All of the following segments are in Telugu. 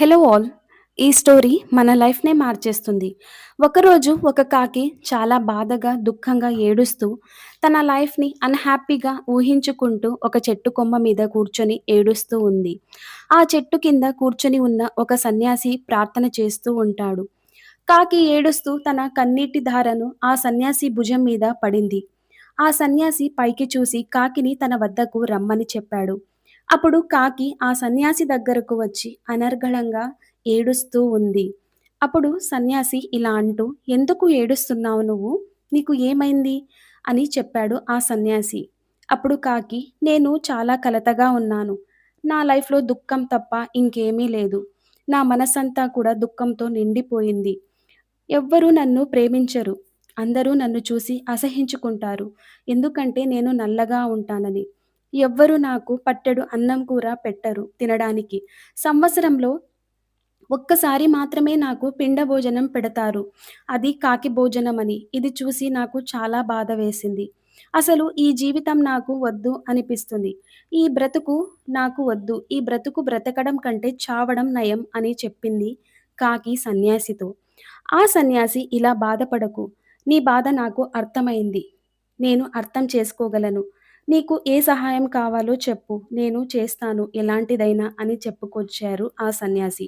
హలో ఆల్ ఈ స్టోరీ మన లైఫ్‌నే మార్చేస్తుంది. ఒకరోజు ఒక కాకి చాలా బాధగా, దుఃఖంగా ఏడుస్తూ తన లైఫ్‌ని అన్‌హ్యాపీగా ఊహించుకుంటూ ఒక చెట్టు కొమ్మ మీద కూర్చొని ఏడుస్తూ ఉంది. ఆ చెట్టు కింద కూర్చొని ఉన్న ఒక సన్యాసి ప్రార్థన చేస్తూ ఉంటాడు. కాకి ఏడుస్తూ తన కన్నీటి ధారను ఆ సన్యాసి భుజం మీద పడింది. ఆ సన్యాసి పైకి చూసి కాకిని తన వద్దకు రమ్మని చెప్పాడు. అప్పుడు కాకి ఆ సన్యాసి దగ్గరకు వచ్చి అనర్గళంగా ఏడుస్తూ ఉంది. అప్పుడు సన్యాసి ఇలా అంటూ "ఎందుకు ఏడుస్తున్నావు నువ్వు? నీకు ఏమైంది?" అని చెప్పాడు ఆ సన్యాసి. అప్పుడు కాకి "నేను చాలా కలతగా ఉన్నాను. నా లైఫ్‌లో దుఃఖం తప్ప ఇంకేమీ లేదు. నా మనసంతా కూడా దుఃఖంతో నిండిపోయింది. ఎవ్వరూ నన్ను ప్రేమించరు. అందరూ నన్ను చూసి అసహించుకుంటారు ఎందుకంటే నేను నల్లగా ఉంటానని. ఎవ్వరూ నాకు పట్టెడు అన్నం కూర పెట్టరు తినడానికి. సంవత్సరంలో ఒక్కసారి మాత్రమే నాకు పిండ భోజనం పెడతారు. అది కాకి భోజనమని. ఇది చూసి నాకు చాలా బాధ వేసింది. అసలు ఈ జీవితం నాకు వద్దు అనిపిస్తుంది. ఈ బ్రతుకు నాకు వద్దు. ఈ బ్రతుకు బ్రతకడం కంటే చావడం నయం అని చెప్పింది కాకి సన్యాసితో. ఆ సన్యాసి ఇలా బాధపడకు. నీ బాధ నాకు అర్థమైంది. నేను అర్థం చేసుకోగలను. నీకు ఏ సహాయం కావాలో చెప్పు. నేను చేస్తాను ఎలాంటిదైనా అని చెప్పుకొచ్చారు ఆ సన్యాసి.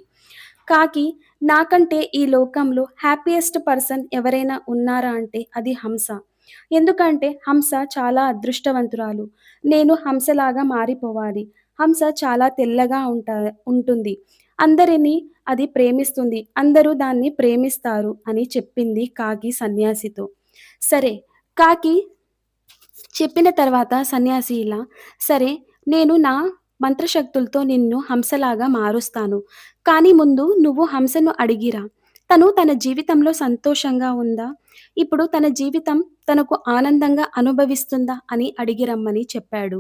కాకి నాకంటే ఈ లోకంలో హ్యాపీయెస్ట్ పర్సన్ ఎవరైనా ఉన్నారా అంటే అది హంస. ఎందుకంటే హంస చాలా అదృష్టవంతురాలు. నేను హంసలాగా మారిపోవాలి. హంస చాలా తెల్లగా ఉంటా ఉంటుంది. అందరిని అది ప్రేమిస్తుంది. అందరూ దాన్ని ప్రేమిస్తారు అని చెప్పింది కాకి సన్యాసితో. సరే కాకి చెప్పిన తర్వాత సన్యాసి ఇలా "సరే నేను నా మంత్రశక్తులతో నిన్ను హంసలాగా మారుస్తాను. కానీ ముందు నువ్వు హంసను అడిగిరా. తను తన జీవితంలో సంతోషంగా ఉందా? ఇప్పుడు తన జీవితం తనకు ఆనందంగా అనుభవిస్తుందా అని అడిగి రమ్మని చెప్పాడు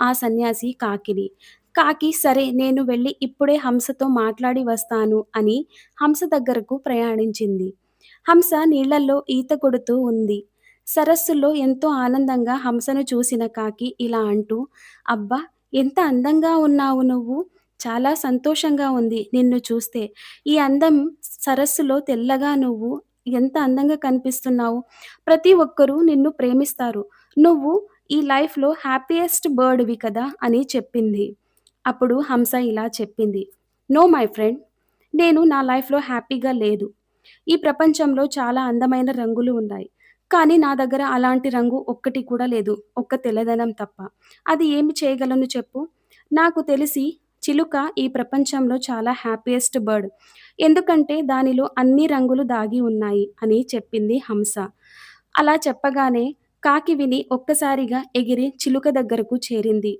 ఆ సన్యాసి కాకిని. కాకి సరే నేను వెళ్ళి ఇప్పుడే హంసతో మాట్లాడి వస్తాను అని హంస దగ్గరకు ప్రయాణించింది. హంస నీళ్ళలో ఈత కొడుతూ ఉంది. సరస్సులో ఎంతో ఆనందంగా హంసను చూసిన కాకి ఇలా అంటూ "అబ్బా! ఎంత అందంగా ఉన్నావు నువ్వు. చాలా సంతోషంగా ఉంది నిన్ను చూస్తే. ఈ అందం సరస్సులో తెల్లగా నువ్వు ఎంత అందంగా కనిపిస్తున్నావు. ప్రతి ఒక్కరూ నిన్ను ప్రేమిస్తారు. నువ్వు ఈ లైఫ్‌లో హ్యాపీయెస్ట్ బర్డ్‌వి కదా!" అని చెప్పింది. అప్పుడు హంస ఇలా చెప్పింది "నో మై ఫ్రెండ్. నేను నా లైఫ్‌లో హ్యాపీగా లేదు. ఈ ప్రపంచంలో చాలా అందమైన రంగులు ఉన్నాయి. కానీ నా దగ్గర అలాంటి రంగు ఒక్కటి కూడా లేదు. ఒక్క తెల్లదనం తప్ప. అది ఏమి చేయగలను చెప్పు? నాకు తెలిసి చిలుక ఈ ప్రపంచంలో చాలా హ్యాపీయెస్ట్ బర్డ్. ఎందుకంటే దానిలో అన్ని రంగులు దాగి ఉన్నాయి" అని చెప్పింది హంస. అలా చెప్పగానే కాకి విని ఒక్కసారిగా ఎగిరి చిలుక దగ్గరకు చేరింది.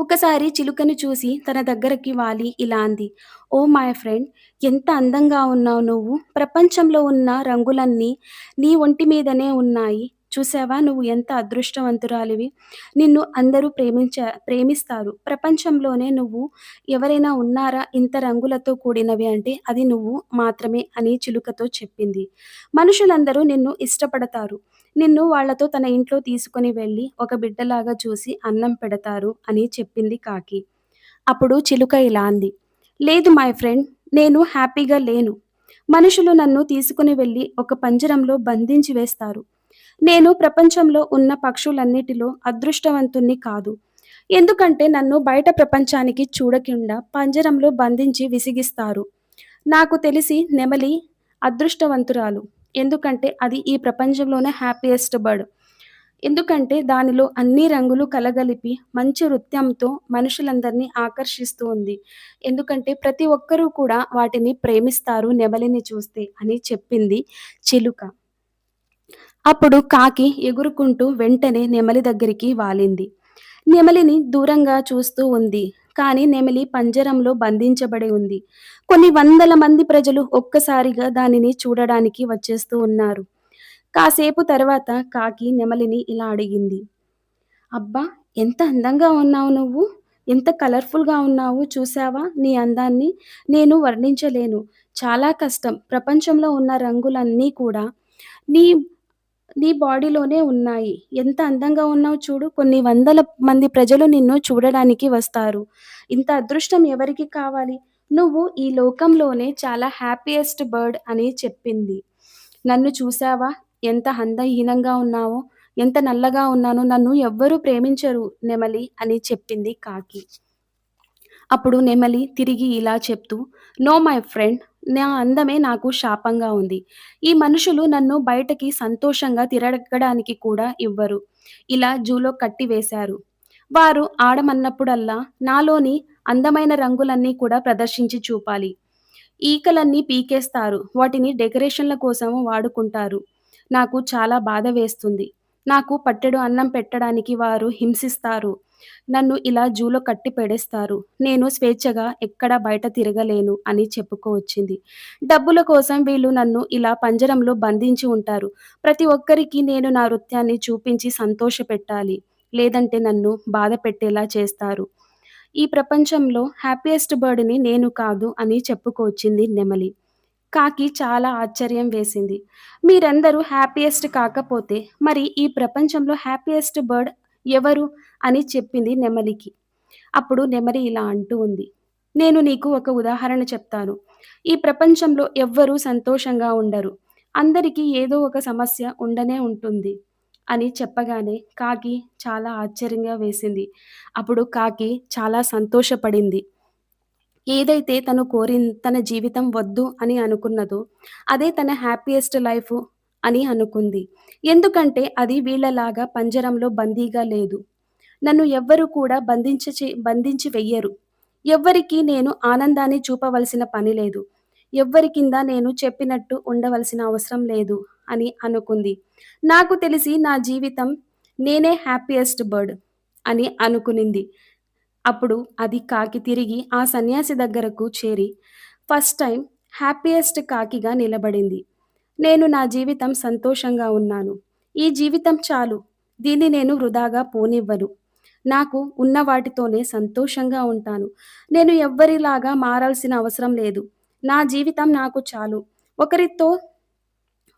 ఒకసారి చిలుకను చూసి తన దగ్గరకి వాలి ఇలా అంది "ఓ మై ఫ్రెండ్ ఎంత అందంగా ఉన్నావు నువ్వు. ప్రపంచంలో ఉన్న రంగులన్నీ నీ ఒంటి మీదనే ఉన్నాయి. చూశావా నువ్వు ఎంత అదృష్టవంతురాలివి. నిన్ను అందరూ ప్రేమించ ప్రేమిస్తారు. ప్రపంచంలోనే నువ్వు ఎవరైనా ఉన్నారా ఇంత రంగులతో కూడినవి అంటే అది నువ్వు మాత్రమే" అని చిలుకతో చెప్పింది. "మనుషులందరూ నిన్ను ఇష్టపడతారు. నిన్ను వాళ్ళతో తన ఇంట్లో తీసుకొని వెళ్ళి ఒక బిడ్డలాగా చూసి అన్నం పెడతారు" అని చెప్పింది కాకి. అప్పుడు చిలుక ఇలా అంది "లేదు మై ఫ్రెండ్ నేను హ్యాపీగా లేను. మనుషులు నన్ను తీసుకొని వెళ్ళి ఒక పంజరంలో బంధించి వేస్తారు. నేను ప్రపంచంలో ఉన్న పక్షులన్నిటిలో అదృష్టవంతుణ్ణి కాదు. ఎందుకంటే నన్ను బయట ప్రపంచానికి చూడకుండా పంజరంలో బంధించి విసిగిస్తారు. నాకు తెలిసి నెమలి అదృష్టవంతురాలు. ఎందుకంటే అది ఈ ప్రపంచంలోనే హ్యాపీయెస్ట్ బర్డ్. ఎందుకంటే దానిలో అన్ని రంగులు కలగలిపి మంచి నృత్యంతో మనుషులందరినీ ఆకర్షిస్తూ ఉంది. ఎందుకంటే ప్రతి ఒక్కరూ కూడా వాటిని ప్రేమిస్తారు నెమలిని చూస్తే" అని చెప్పింది చిలుక. అప్పుడు కాకి ఎగురుకుంటూ వెంటనే నెమలి దగ్గరికి వాలింది. నెమలిని దూరంగా చూస్తూ ఉంది. కానీ నెమలి పంజరంలో బంధించబడి ఉంది. కొన్ని వందల మంది ప్రజలు ఒక్కసారిగా దానిని చూడడానికి వచ్చేస్తూ ఉన్నారు. కాసేపు తర్వాత కాకి నెమలిని ఇలా అడిగింది "అబ్బా! ఎంత అందంగా ఉన్నావు నువ్వు. ఎంత కలర్‌ఫుల్‌గా ఉన్నావు. చూశావా నీ అందాన్ని. నేను వర్ణించలేను. చాలా కష్టం. ప్రపంచంలో ఉన్న రంగులన్నీ కూడా నీ నీ బాడీలోనే ఉన్నాయి. ఎంత అందంగా ఉన్నావు చూడు. కొన్ని వందల మంది ప్రజలు నిన్ను చూడడానికి వస్తారు. ఇంత అదృష్టం ఎవరికి కావాలి. నువ్వు ఈ లోకంలోనే చాలా హ్యాపీయెస్ట్ బర్డ్ అని చెప్పింది. నన్ను చూసావా? ఎంత అందహీనంగా ఉన్నావో, ఎంత నల్లగా ఉన్నానో, నన్ను ఎవ్వరూ ప్రేమించరు నెమలి అని చెప్పింది కాకి. అప్పుడు నెమలి తిరిగి ఇలా చెప్తూ, నో మై ఫ్రెండ్ నా అందమే నాకు శాపంగా ఉంది. ఈ మనుషులు నన్ను బయటకి సంతోషంగా తిరగడానికి కూడా ఇవ్వరు. ఇలా జూలో కట్టివేశారు. వారు ఆడమన్నప్పుడల్లా నాలోని అందమైన రంగులన్నీ కూడా ప్రదర్శించి చూపాలి. ఈకలన్నీ పీకేస్తారు. వాటిని డెకరేషన్‌ల కోసం వాడుకుంటారు. నాకు చాలా బాధ వేస్తుంది. నాకు పట్టెడు అన్నం పెట్టడానికి వారు హింసిస్తారు. నన్ను ఇలా జూలో కట్టి పెడేస్తారు నేను స్వేచ్ఛగా ఎక్కడా బయట తిరగలేను అని చెప్పుకోవచ్చింది డబ్బుల కోసం వీళ్ళు నన్ను ఇలా పంజరంలో బంధించి ఉంటారు. ప్రతి ఒక్కరికి నేను నా నృత్యాన్ని చూపించి సంతోషపెట్టాలి. లేదంటే నన్ను బాధ పెట్టేలా చేస్తారు. ఈ ప్రపంచంలో హ్యాపీయెస్ట్ బర్డ్‌ని నేను కాదు అని చెప్పుకొచ్చింది నెమలి. కాకి చాలా ఆశ్చర్యం వేసింది. మీరందరూ హ్యాపీయెస్ట్ కాకపోతే మరి ఈ ప్రపంచంలో హ్యాపీయెస్ట్ బర్డ్ ఎవరు? అని చెప్పింది నెమలికి. అప్పుడు నెమలి ఇలా అంటూ ఉంది. నేను నీకు ఒక ఉదాహరణ చెప్తాను. ఈ ప్రపంచంలో ఎవ్వరూ సంతోషంగా ఉండరు. అందరికీ ఏదో ఒక సమస్య ఉండనే ఉంటుంది అని చెప్పగానే కాకి చాలా ఆశ్చర్యంగా వేసింది. అప్పుడు కాకి చాలా సంతోషపడింది. ఏదైతే తను కోరి తన జీవితం వద్దు అని అనుకున్నదో, అదే తన హ్యాపీయెస్ట్ లైఫ్ అని అనుకుంది. ఎందుకంటే అది వీళ్ళలాగా పంజరంలో బందీగా లేదు. నన్ను ఎవ్వరు కూడా బంధించి బంధించి వెయ్యరు. ఎవ్వరికీ నేను ఆనందాన్ని చూపవలసిన పని లేదు. ఎవ్వరి కింద నేను చెప్పినట్టు ఉండవలసిన అవసరం లేదు అని అనుకుంది. నాకు తెలిసి నా జీవితం నేనే హ్యాపీయెస్ట్ బర్డ్ అని అనుకునింది. అప్పుడు అది కాకి తిరిగి ఆ సన్యాసి దగ్గరకు చేరి ఫస్ట్ టైం హ్యాపీయెస్ట్ కాకిగా నిలబడింది. నేను నా జీవితం సంతోషంగా ఉన్నాను. ఈ జీవితం చాలు. దీన్ని నేను వృధాగా పోనివ్వను. నాకు ఉన్న వాటితోనే సంతోషంగా ఉంటాను. నేను ఎవ్వరిలాగా మారాల్సిన అవసరం లేదు. నా జీవితం నాకు చాలు. ఒకరితో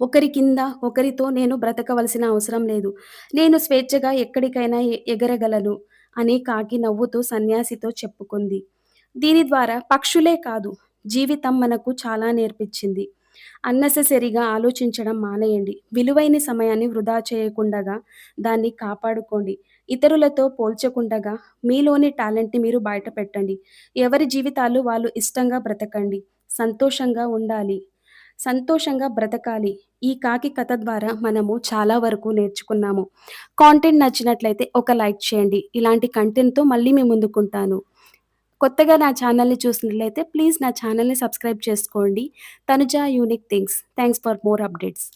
ఒకరి కింద, ఒకరితో నేను బ్రతకవలసిన అవసరం లేదు. నేను స్వేచ్ఛగా ఎక్కడికైనా ఎగరగలను అని కాకి నవ్వుతూ సన్యాసితో చెప్పుకుంది. దీని ద్వారా పక్షులే కాదు, జీవితం మనకు చాలా నేర్పించింది. అన్నెసెసరీగా ఆలోచించడం మానేయండి. విలువైన సమయాన్ని వృధా చేయకుండగా దాన్ని కాపాడుకోండి. ఇతరులతో పోల్చకుండగా మీలోని టాలెంట్‌ని మీరు బయట పెట్టండి. ఎవరి జీవితాలు వాళ్ళు ఇష్టంగా బ్రతకండి. సంతోషంగా ఉండాలి. సంతోషంగా బ్రతకాలి. ఈ కాకి కథ ద్వారా మనము చాలా వరకు నేర్చుకున్నాము. కాంటెంట్ నచ్చినట్లయితే ఒక లైక్ చేయండి. ఇలాంటి కంటెంట్‌తో మళ్ళీ మేము ముందుకుంటాను. కొత్తగా నా ఛానల్‌ని చూసినట్లయితే ప్లీజ్ నా ఛానల్‌ని సబ్స్క్రైబ్ చేసుకోండి. Tanuja unique things. Thanks for more updates.